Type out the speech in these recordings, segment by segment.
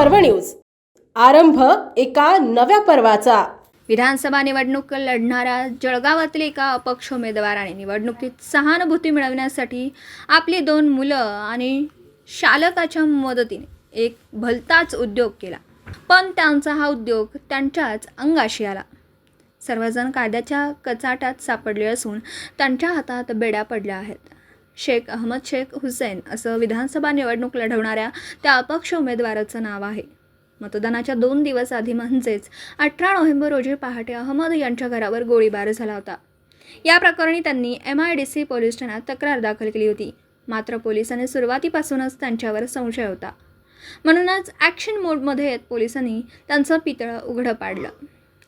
पर्व न्यूज. आरंभ एका नव्या पर्वाचा. विधानसभा निवडणूक लढणाऱ्या जळगावातील एका अपक्ष उमेदवाराने निवडणुकीत सहानुभूती मिळवण्यासाठी आपली दोन मुलं आणि शालकाच्या मदतीने एक भलताच उद्योग केला. पण त्यांचा हा उद्योग त्यांच्याच अंगाशी आला. सर्वजण कायद्याच्या कचाट्यात सापडले असून त्यांच्या हातात बेड्या पडल्या आहेत. शेख अहमद शेख हुसेन असं विधानसभा निवडणूक लढवणाऱ्या त्या अपक्ष उमेदवाराचं नाव आहे. मतदानाच्या दोन दिवस आधी म्हणजेच अठरा नोव्हेंबर रोजी पहाटे अहमद यांच्या घरावर गोळीबार झाला होता. या प्रकरणी त्यांनी M I D C police ठाण्यात तक्रार दाखल केली होती. मात्र पोलिसांनी सुरुवातीपासूनच त्यांच्यावर संशय होता. म्हणूनच ॲक्शन मोडमध्ये येत पोलिसांनी त्यांचं पितळं उघडं पाडलं.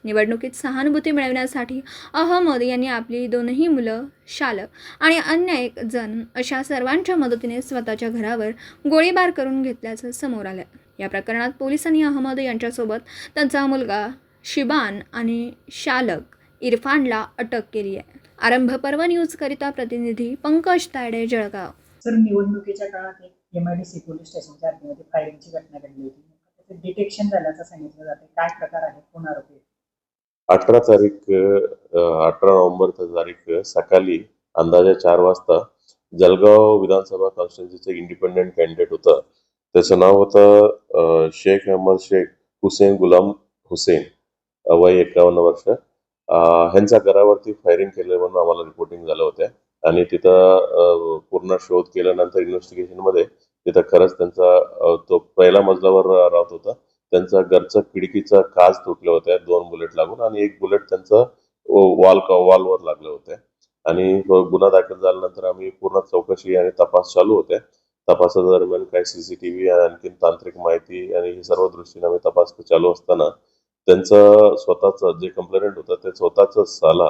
निवडणुकीत सहानुभूती मिळवण्यासाठी अहमद यांनी आपली दोनही मुलं शालक आणि अन्य एक जण अशा सर्वांच्या मदतीने स्वतःच्या घरावर गोळीबार करून घेतल्याचं समोर आलं. या प्रकरणात पोलिसांनी अहमद यांच्यासोबत त्यांचा मुलगा शिबान आणि शालक इरफानला अटक केली आहे. आरंभ पर्व न्यूजकरिता प्रतिनिधी पंकज तायडे जळगाव. सर निवडणुकीच्या काळात एक M I D C police स्टेशनच्या हद्दीमध्ये फायरिंगची घटना घडली होती. डिटेक्शन झाल्याचं सांगितलं जाते काय प्रकार आहे कोण आरोपी अठरा तारीख अठरा नोव्हेंबर तारीख सकाळी अंदाजे चार वाजता जळगाव विधानसभा कॉन्स्टिट्युन्सीचं इंडिपेंडेंट कॅन्डिडेट होतं. त्याचं नाव होतं शेख अहमद शेख हुसेन गुलाम हुसेन वय एकावन्न वर्ष. ह्यांच्या घरावरती फायरिंग केल्यावर म्हणून आम्हाला रिपोर्टिंग झालं होत्या. आणि तिथं पूर्ण शोध केल्यानंतर इन्व्हेस्टिगेशनमध्ये तिथं खरंच त्यांचा तो पहिला मजल्यावर राहत होता. त्यांचा घरचं खिडकीचा काच तुटले होते दोन बुलेट लागून आणि एक बुलेट त्यांचं वॉल वॉलवर लागले होते आणि गुन्हा दाखल झाल्यानंतर आम्ही पूर्ण चौकशी आणि तपास चालू होते. तपासादरम्यान काही सीसीटीव्ही आणखी तांत्रिक माहिती आणि हे सर्व दृष्टीने आम्ही तपास चालू असताना त्यांचं स्वतःच जे कंप्लेंट होतं ते स्वतःच साला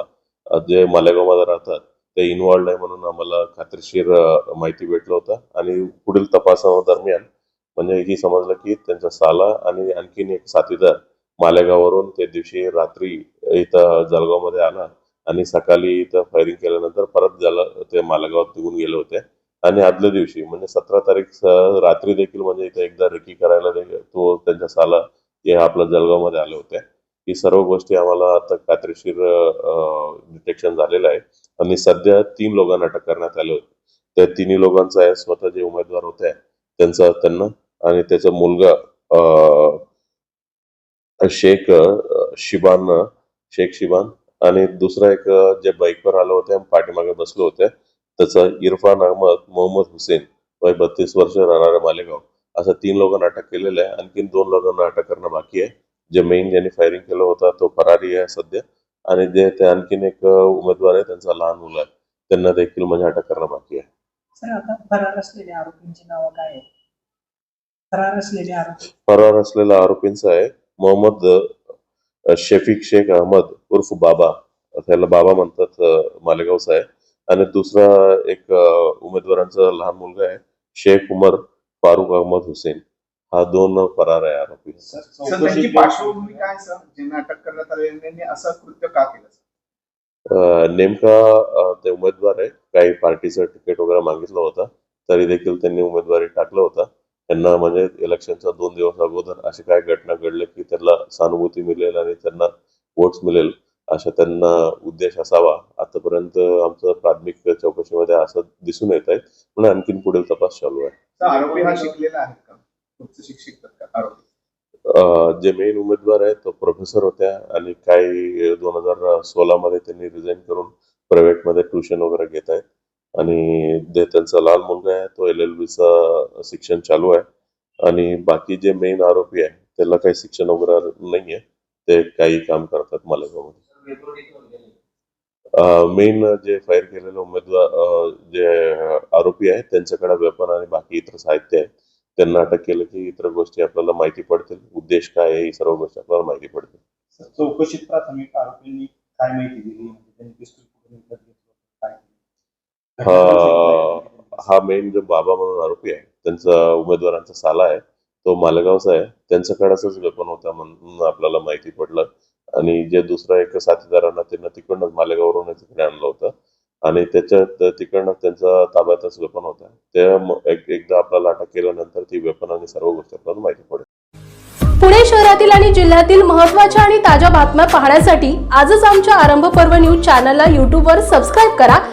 जे मालेगावमध्ये राहतात ते इन्वॉल्ड आहे म्हणून आम्हाला खात्रीशीर माहिती भेटलं होतं. आणि पुढील तपासादरम्यान म्हणजे हे समजलं की त्यांचा साला आणि आणखीन एक साथीदार मालेगाववरून त्या दिवशी रात्री इथं जळगावमध्ये आला आणि सकाळी इथं फायरिंग केल्यानंतर परत झालं ते मालेगावात निघून गेले होते. आणि आदल्या दिवशी म्हणजे सतरा तारीख रात्री देखील म्हणजे इथं एकदा रेकी करायला देखील तो त्यांच्या साला हे आपल्या जळगावमध्ये आले होते. ही सर्व गोष्टी आम्हाला आता खात्रीशीर डिटेक्शन झालेलं आहे. आणि सध्या तीन लोकांना अटक करण्यात आले होते. त्या तिन्ही लोकांचा स्वतः जे उमेदवार होते त्यांचा त्यांना आणि त्याचा मुलगा शेख शिबान शेख शिबान आणि दुसरा एक जे बाईकवर आले होते पाठीमागे बसले होते. त्याचा इरफान अहमद मोहम्मद हुसेन वय बत्तीस वर्ष राहणारे मालेगाव. असं तीन लोकांना अटक केलेलं आहे. आणखीन दोन लोकांना अटक करणं बाकी आहे. जे मेन ज्यांनी फायरिंग केलं होतं तो फरारी आहे सध्या. आणि जे ते आणखीन एक उमेदवार आहे त्यांचा लहान मुलं आहे. त्यांना देखील म्हणजे अटक करणं बाकी आहे. सर आता फरार असलेल्या आरोपींची नावं काय आहेत? फरार असलेले आरोपी. फरार असलेल्या आरोपींचा आहे मोहम्मद शफीक शेख अहमद उर्फ बाबा. त्याला बाबा म्हणतात अ, मालेगावचा आहे आणि दुसरा एक उमेदवारांचा लहान मुलगा आहे शेख उमर फारुख अहमद हुसेन. हा दोन फरार आहे आरोपी. सर त्यांची पार्श्वभूमी काय सर? ज्यांना अटक करण्यात आली त्यांनी असं कृत्य का केलं सर? अ, नेमका ते उमेदवार आहे. काही पार्टीचं तिकीट वगैरे मागितलं होतं तरी देखील त्यांनी उमेदवारी टाकलं होतं. त्यांना म्हणजे इलेक्शनच्या दोन दिवस अगोदर अशी काय घटना घडली की त्यांना सहानुभूती मिळेल आणि त्यांना वोट्स मिळेल अशा त्यांना उद्देश असावा. आतापर्यंत आमचं प्राथमिक चौकशीमध्ये असं दिसून येत आहे. पण आणखीन पुढील तपास चालू आहे. आरोपी हा शिकलेला का? आरोपी. जे मेन उमेदवार आहेत तो प्रोफेसर होत्या आणि काही दोन हजार सोळा मध्ये त्यांनी रिझाईन करून प्रायव्हेटमध्ये ट्युशन वगैरे घेत आहेत आणि जे त्यांचा लहान मुलगा आहे तो एल एल बीचा शिक्षण चालू आहे. आणि बाकी जे मेन आरोपी आहे त्याला काही शिक्षण वगैरे नाहीये. ते काही काम करतात मालेगावमध्ये. मेन जे फायर केलेले उमेदवार जे आरोपी आहेत त्यांच्याकडे वेपन आणि बाकी इतर साहित्य आहे. त्यांना अटक केलं की इतर गोष्टी आपल्याला माहिती पडतील. उद्देश काय आहे ही सर्व गोष्टी आपल्याला माहिती पडतील. चौकशीत प्राथमिक आरोपींनी काय माहिती दिली म्हणजे त्यांनी पिस्तूल कुठून विकत घेतलं होतं, काय हा हा मेन जो बाबा म्हणून आरोपी आहे त्यांचा उमेदवारांचा साला आहे तो मालेगावचा आहे. त्यांच्याकडेच वेपन होता म्हणून आपल्याला माहिती पडलं. आणि जे दुसरा एक साथीदारांना त्यांना तिकडनं मालेगाववरून तिकडे आणलं होतं. आणि त्याच्यात तिकडनं त्यांचा ताब्यातच वेपन होता. ते एक- एकदा आपल्याला अटक केल्यानंतर ती वेपन आणि सर्व गोष्टी आपल्याला माहिती पडेल. पुणे शहरातील आणि जिल्ह्यातील महत्त्वाच्या आणि ताज्या बातम्या पाहण्यासाठी आजच आमच्या आरंभ पर्व न्यूज चॅनलला यूट्यूबवर सबस्क्राईब करा.